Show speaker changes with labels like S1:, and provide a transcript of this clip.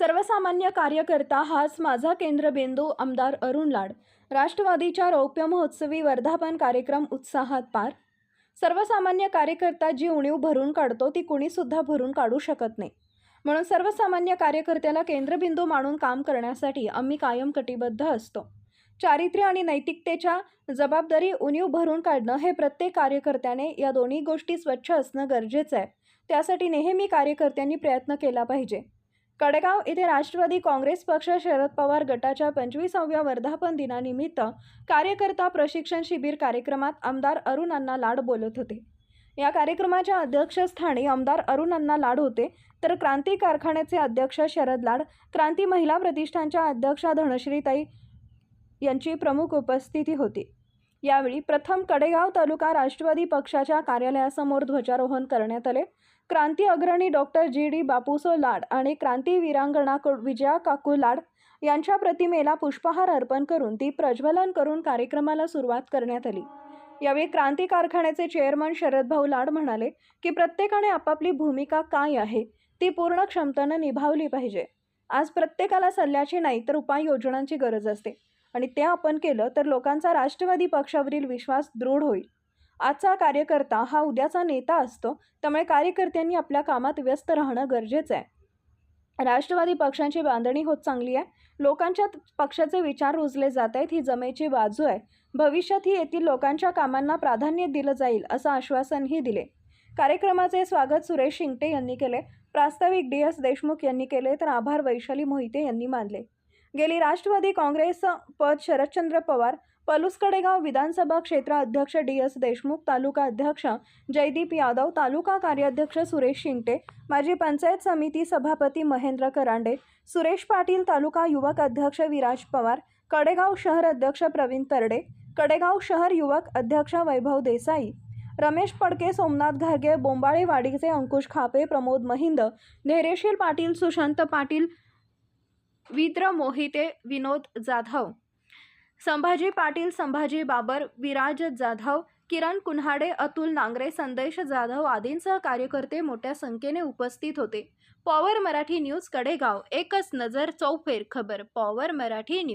S1: सर्वसामान्य कार्यकर्ता हाच माझा केंद्रबिंदू आमदार अरुण लाड. राष्ट्रवादीच्या रौप्य महोत्सवी वर्धापन कार्यक्रम उत्साहात पार. सर्वसामान्य कार्यकर्ता जी उणीव भरून काढतो ती कुणीसुद्धा भरून काढू शकत नाही. म्हणून सर्वसामान्य कार्यकर्त्याला केंद्रबिंदू मानून काम करण्यासाठी आम्ही कायम कटिबद्ध असतो. चारित्र्य आणि नैतिकतेच्या जबाबदारी उणीव भरून काढणं हे प्रत्येक कार्यकर्त्याने या दोन्ही गोष्टी स्वच्छ असणं गरजेचं आहे. त्यासाठी नेहमी कार्यकर्त्यांनी प्रयत्न केला पाहिजे. कडेगाव येथे राष्ट्रवादी काँग्रेस पक्ष शरद पवार गटाच्या पंचवीसाव्या वर्धापन दिनानिमित्त कार्यकर्ता प्रशिक्षण शिबिर कार्यक्रमात आमदार अरुण अण्णा लाड बोलत होते. या कार्यक्रमाच्या अध्यक्षस्थानी आमदार अरुण अण्णा लाड होते. तर क्रांती कारखान्याचे अध्यक्ष शरद लाड क्रांती महिला प्रतिष्ठानच्या अध्यक्षा धनश्रीताई यांची प्रमुख उपस्थिती होती. यावेळी प्रथम कडेगाव तालुका राष्ट्रवादी पक्षाच्या कार्यालयासमोर ध्वजारोहण करण्यात आले. क्रांती अग्रणी डॉक्टर जी डी बापूसो लाड आणि क्रांती वीरांगणा विजया काकू लाड यांच्या प्रतिमेला पुष्पहार अर्पण करून ती प्रज्वलन करून कार्यक्रमाला सुरुवात करण्यात आली. यावेळी क्रांती कारखान्याचे चेअरमन शरदभाऊ लाड म्हणाले की प्रत्येकाने आपापली भूमिका काय आहे ती पूर्ण क्षमतेनं निभावली पाहिजे. आज प्रत्येकाला सल्ल्याची नाही तर उपाययोजनांची गरज असते. आणि ते आपण केलं तर लोकांचा राष्ट्रवादी पक्षावरील विश्वास दृढ होईल. आजचा कार्यकर्ता हा उद्याचा नेता असतो त्यामुळे कार्यकर्त्यांनी आपल्या कामात व्यस्त राहणं गरजेचं आहे. राष्ट्रवादी पक्षांची बांधणी होत चांगली आहे. लोकांच्या पक्षाचे विचार रुजले जात आहेत ही जमेची बाजू आहे. भविष्यात ही येथील लोकांच्या कामांना प्राधान्य दिलं जाईल असं आश्वासनही दिले. कार्यक्रमाचे स्वागत सुरेश शिंगटे यांनी केले. प्रास्ताविक डी एस देशमुख यांनी केले तर आभार वैशाली मोहिते यांनी मानले. गेली राष्ट्रवादी काँग्रेस पद शरदचंद्र पवार पलूस कडेगाव विधानसभा क्षेत्र अध्यक्ष डी एस देशमुख तालुका अध्यक्ष जयदीप यादव तालुका कार्याध्यक्ष सुरेश शिंगटे माजी पंचायत समिती सभापती महेंद्र करांडे सुरेश पाटील तालुका युवक अध्यक्ष विराज पवार कडेगाव शहर अध्यक्ष प्रवीण तरडे कडेगाव शहर युवक अध्यक्ष वैभव देसाई रमेश पडके सोमनाथ घारगे बोंबाळेवाडीचे अंकुश खापे प्रमोद महिंद धैर्यशील पाटील सुशांत पाटील विद्र मोहिते विनोद जाधव संभाजी पाटील संभाजी बाबर विराज जाधव किरण कुन्हाडे अतुल नांगरे संदेश जाधव आदींसह कार्यकर्ते मोठ्या संख्येने उपस्थित होते. पॉवर मराठी न्यूज कडेगाव एकच नजर चौफेर खबर पॉवर मराठी न्यूज